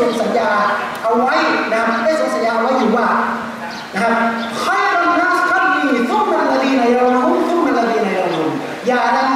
ส่งสัญญาเอาไว้นะครับได้ส่งสัญญาไว้อยู่ว่านะครับใครรำนัสคันมีทุกมันละดีในเรานุทุกมันละดีในเรานุอย่ารายง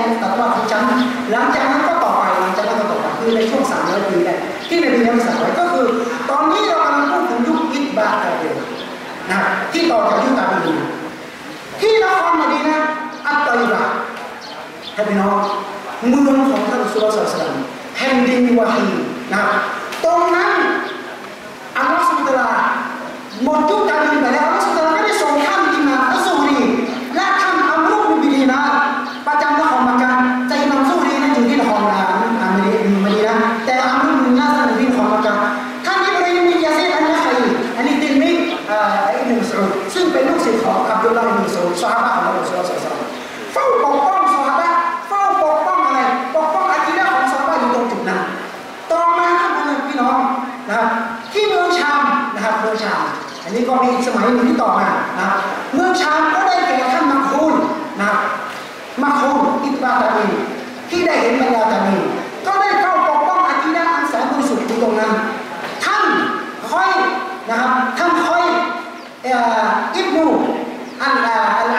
หรือในตะวันตกจันหลังจากนั้นก็ต่อไปหลังจากนั้นก็ต่อไปคือในช่วงสามร้อยปีแรกที่ในปีนั้นสั่งไว้ก็คือ ตอนนี้เรากำลังพูดถึงยุคอิบาตาเดลนะที่ต่อจากยุคตาบีนที่นครมาดีนะอัตตาอิบาท่านพี่น้องเมืองของท่านสุลต่านสลัมแผ่นดินวาฮีนะาบะของอัลลอฮฺสุลต่านเฝ้าปกป้องซอฮาบะเฝ้าปกป้องอะไรปกป้องอาคีดะของซอฮาบะอยู่ตรงจุดนั้นต่อมาครับพี่น้องนะครับที่เมืองชามนะครับเมืองชามอันนี้ก็มีสมัยหนึ่งที่ต่อมานะครับเมืองชามก็ได้แก่ท่านมักคูนนะมักคูนอิบราตามีที่ได้เห็นบรรดาตามีก็ได้เข้าปกป้องอาคีดะห์อันแสนบริสุทธิ์อยู่ตรงนั้น ท่านค่อยนะครับท่านค่อยเอ่ออิบนูอันอาอันไอ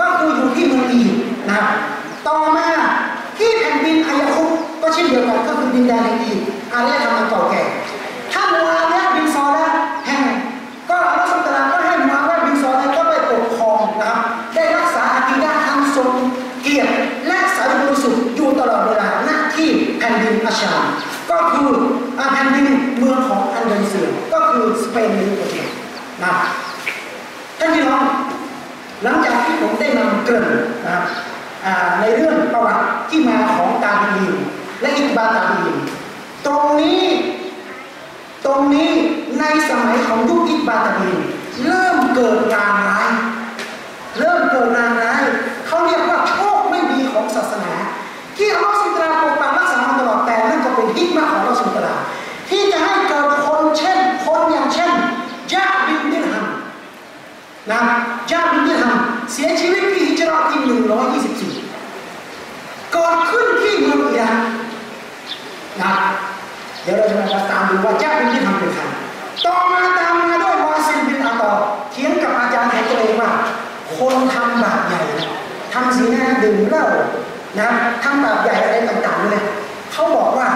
ก็คืออยู่ที่เมืองอียิปต์นะครับต่อมาที่แผ่นดินอายะคุปก็เช่นเดียวกั นก็คือดินแดนแห่งอียิปต์อารยธรรมอันเก่าแก่ท่านมูอาวิยะห์บินซอละแห่งก็อัลลอฮฺสุบฮานะฮูวะก็ให้มูอาวิยะบินซอละก็ไปปกครองนะครับได้รักษาอาคีดะห์อันทรงเกียรติและสายบริสุทธิ์อยู่ตลอดเวลาณที่แผ่นดินอัชาก็คืออาแผ่นดินเมืองของอันเดนเซียก็คือสเปนในยุคนี้นะท่านพี่น้องหลังจากที่ผมได้นำเกริ่นนะครับในเรื่องประวัติที่มาของตาบีนและอิบาตานตรงนี้ ตรง นี้ในสมัยของยุคอิบาตาบีเริ่มเกิดการร้าย เริ่มเกิดการร้ายเขาเรียกว่าโชคไม่ดีของศาสนา ที่อัลลอฮฺสุตราปกปักรักษามาตลอดแต่นั่นก็เป็นฮิกมาของอัลลอฮฺสุตราที่จะให้เกิดคนเช่น คนอย่างเช่นยะบินดิฮัมนะจาบินดิฮัมเสียชีวิตที่ฮิจรัตที่124เกิดขึ้นที่เมืองอิรักนะ เดี๋ยวเราจะมาตามดูว่าจ้าบินดิฮัมเป็นใครต่อมาตามมาด้วยวาซินบินอาตอเถียงกับอาจารย์ของตัวเองว่า คนทำบาปใหญ่ทำสีหน้าดื่มเหล้านะทำบาปใหญ่อะไรต่างๆเลยเขาบอกว่า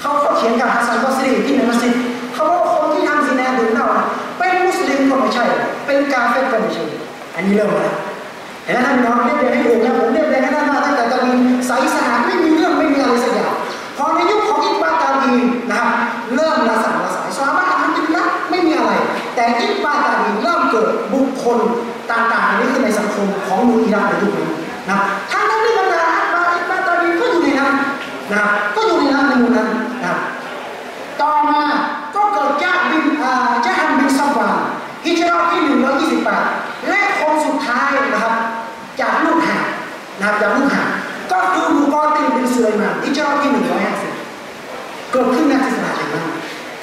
เขาเขาเขียนกับฮัสซันบอสรีที่ในมัสยิดเขาบอกคนที่ทำซีหน้าดื่มเหล้าน่ะเป็นมุสลิมก็ไม่ใช่ เป็นกาเฟรก็ไม่ใช่อันนี้เริ่มแล้วเห็นไหมท่านน้องเรียบเรียงให้ดูนะผมเรียบเรียงให้ท่านมาตั้งแต่ตอนนี้ใสานนะครับเริ่มละสังละสายซาบะอันนี้นะไม่มีอะไร แต่อิบาตาดีเริ่มเกิดบุคคลต่างๆนี่ขึ้นในสังคมของเมืองอิรักในยุคนี้นะทั้งนั้นที่บรรดาอิบาตาดีก็อยู่ในนั้นนะก็อยู่ในนั้นในหมู่นั้นนะต่อมาก็เกิดยาบินอ่าจาฮัมบินซับวานฮิจรัตที่128และคนสุดท้ายนะครับ จากลูกหานะครับจากลูกหาก็คือมูกอตินบินสุไลมานฮิจรัตที่150 เกิดขึ้นในศาสนาไหนบ้าง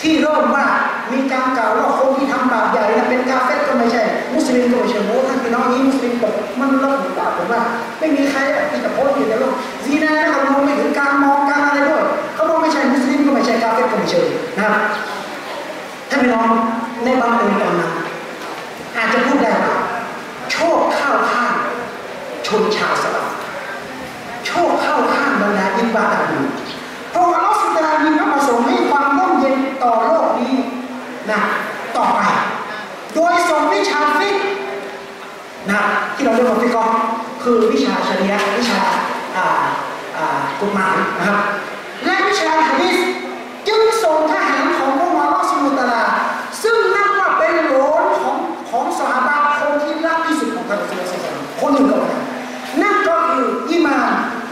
ที่เริ่มว่ามีการกล่าวว่าคนที่ทำบาปใหญ่นะเป็นกาเฟตก็ไม่ใช่ มุสลิมก็ไม่ใช่โอ้ท่านพี่น้องนี้มุสลิมบอกมันเลิกบาปผมว่า ไม่มีใครที่จะโพสต์อยู่ในโลกซีนานะครับรวมไปถึงการมองการอะไรด้วยเขาบอกไม่ใช่มุสลิมก็ไม่ใช่กาเฟตก็ไม่ใช่นะครับท่านพี่น้องในบางเอิญตอนนั้นอาจจะพูดได้ว่าโชคเข้าข้างชนชาวสลับโชคเข้าข้างบรรดาอิบาตาดี นะต่อไป โดยส่งวิชาฟิกนะที่เราเรียกว่าฟิกก็คือวิชาชริยะวิชาอ่าอ่ากฎหมายนะครับ และวิชาฮะดิษจึงส่งทหารของพระมาลสุมุตราซึ่งนับว่าเป็นโหลนของของสหบาคนที่รักที่สุดของท่านสุลต่านคนหนึ่งก็นั่นก็คืออิมาม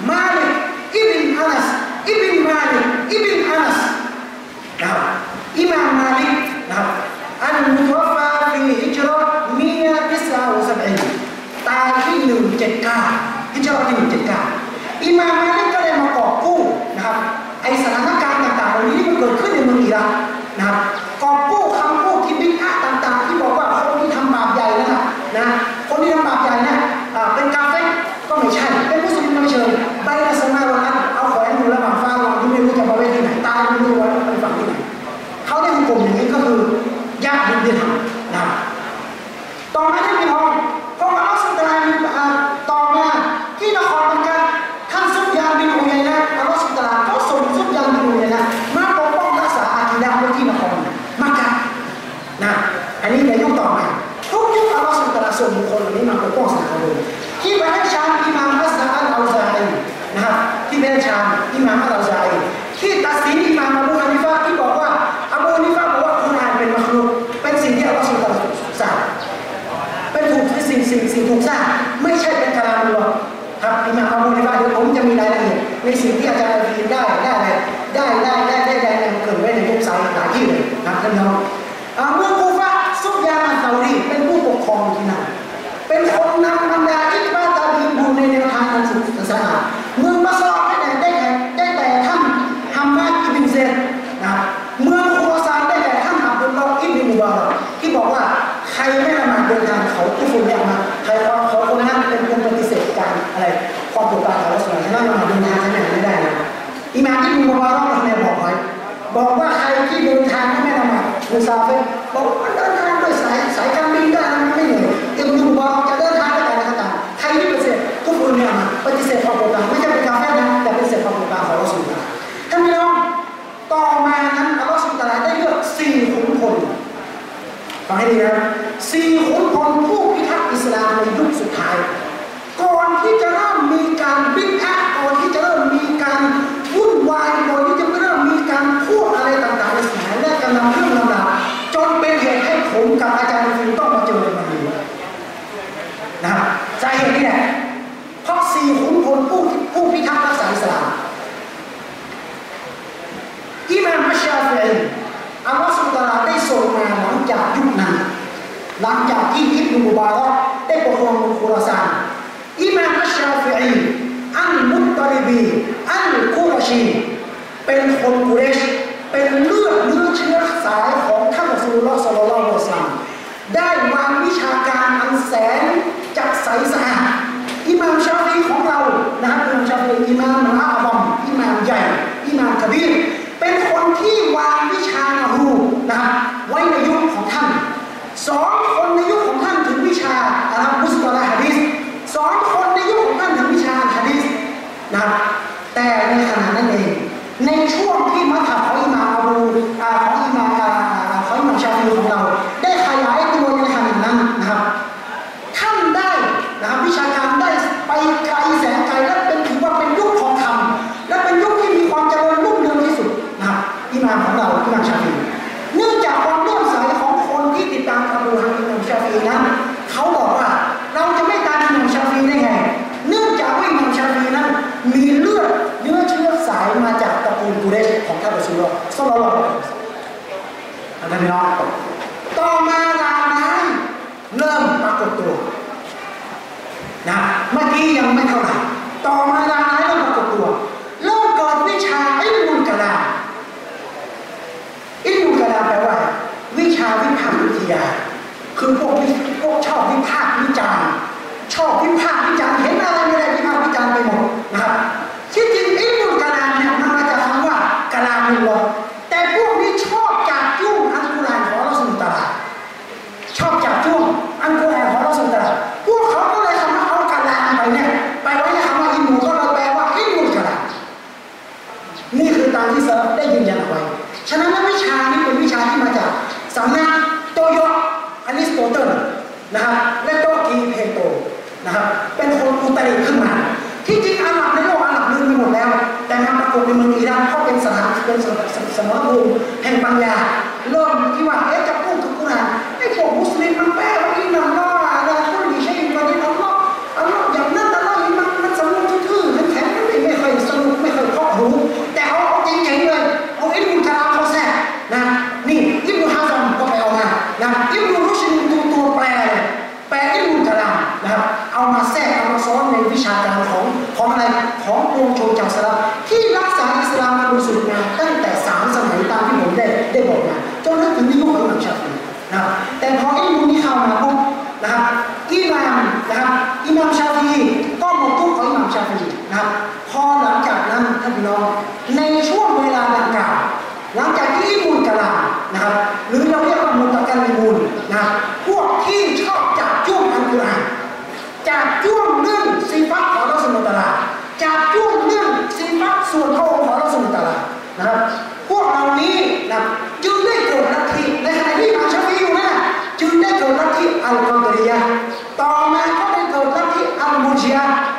มาลิกอิบินอานัสอิบินมาลิกอิบินอานัสนะครับอิมามมาลิก อันมุทัฟฟาปีฮิจรัตมีนาทิสาอุสมัยตาที่หนึ่งเจ็ดกาฮิจรัตที่หนึ่งเจ็ดกาอิมามมาลิกก็เลยมากอบกู้นะครับไอสถานการณ์ต่างๆเหล่านี้มันเกิดขึ้นในเมืองอิรักนะครับกอบกู้คำพูดที่บิดาต่างๆ ที่บอกว่าคนที่ทำบาปใหญ่นะครับนะคนที่ทำบาปใหญ่เนี่ยเป็นกาเฟ่ก็ไม่ใช่เป็นผู้สูงมก็ไเชิญ สิ่งสิ่งสิ่งถูกสร้างไม่ใช่เป็นกาลามัวครับอิมามอับูฮานิฟาเดี๋ยวผมจะมีรายละเอียดในสิ่งที่อาจารย์ฟีนได้ได้อะไรได้ได้ได้ได้ได้ได้เกิดไว้ในเว็บไซต์หลายที่เลยนะครับท่านน้อง หลังจากที่อิบนุมุบารักได้ปกครองเมืองคุราซานอิมามอัชชาฟิอีอัลมุตตลิบีอัลกุรชีเป็นคนกุเรชเป็นเลือดเนื้อเชื้อสายของท่านอัสลุลลอฮฺสัลลัลลอฮุซัมได้วางวิชาการอันแสนจักใสสะอาดอิมามชาฟีของเรานะครับอิมามชาฟีอิมามมหาอัลลอฮ์อิมามใหญ่อิมามกบีร รอซูลลอฮ์ศ็อลลัลลอฮุอะลัยฮิวะซัลลัมท่านพี่น้องต่อมาลานั้นเริ่มปรากฏตัวนะเมื่อกี้ยังไม่เท่าไหร่ต่อมาดานายเริ่มปรากฏตัวเริ่มเกิดวิชาอิมุลกะลาอิมุลกะลาแปลว่า วิชาวิพากษ์วิทยา คือพวกพวกชอบวิพากษ์วิจารณ์ชอบวิพากษ์วิจารณ์เห็นอะไรไม่ได้วิพากษ์วิจารณ์ไปหมดนะครับ สถานเป็นสสมรภูมิแห่งปัญญาเริ่มที่ว่าเอ๊ะจะพูดถึงกุรอานไอ้พวกมุสลิมมันแปลว่าอินนัลลอฮ์อะไรทุกอย่างใช่ไหมวันนี้อัลลอฮ์อัลลอฮ์อย่างนั้นอัลลอฮ์นี่มันมันสนุกทื่อๆมันแข็งมันไม่ค่อยสนุกไม่เคยเพราะหูแต่เอาเอาจริงๆเลยเอาอิบนุคาลามเขาแทรกนะนี่อิบนุฮะซัมก็ไปเอามานะอิบนุรุชดตัวตัวแปลแปลอิบนุคาลามนะครับเอามาแทรกเอามาซ้อนในวิชาการของของนะครับามมาบริสุทธิ์มาตั้งแต่สามสมัยตามที่ผมได้ได้บอกมาจนถึงยุคของหลังชัตินะ จึงได้เกิดลั